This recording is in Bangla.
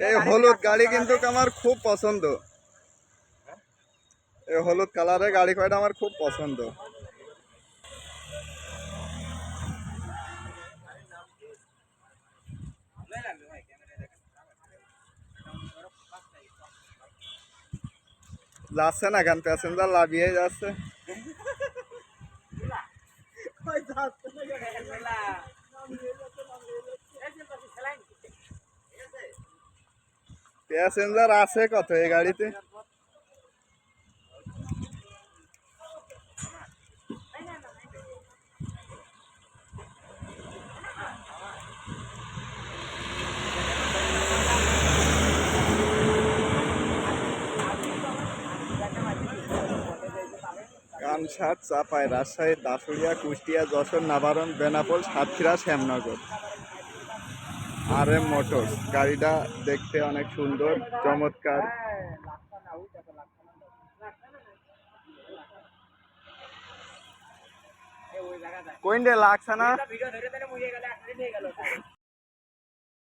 এই হলুদ গাড়ি কিন্তু আমার খুব পছন্দ। এই হলুদ কালারের গাড়ি কয়টা আমার খুব পছন্দ। যাচ্ছে না কেন প্যাসেঞ্জার লাভিয়ে যাচ্ছে। প্যাসেঞ্জার আছে কত এই গাড়িতে? কানসাট চাপাই, রাজশাহী দাসুরিয়া কুষ্টিয়া, যশোর, নাবারণ, বেনাপোল, সাতক্ষীরা, শ্যামনগর। আর এম মোটর গাড়িটা দেখতে অনেক সুন্দর চমৎকার। কোইন্ডে লাগছে না?